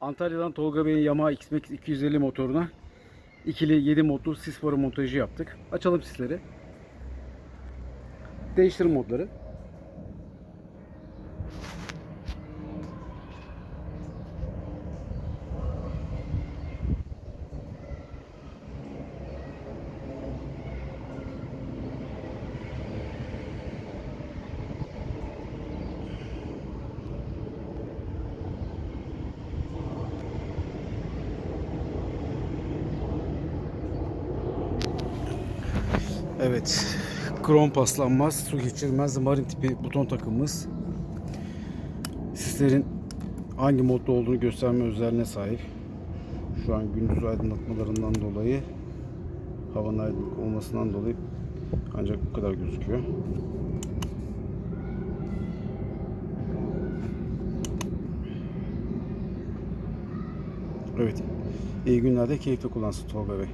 Antalya'dan Tolga Bey'in Yamaha XMAX 250 motoruna ikili 7 modlu sis boru montajı yaptık. Açalım sisleri. Değiştirin modları. Evet. Krom paslanmaz, su geçirmez, marin tipi buton takımımız. Sislerin hangi modda olduğunu gösterme özelliğine sahip. Şu an gündüz aydınlatmalarından dolayı havanın aydınlık olmasından dolayı ancak bu kadar gözüküyor. Evet. İyi günlerde keyifli kullansın Tolga Bey.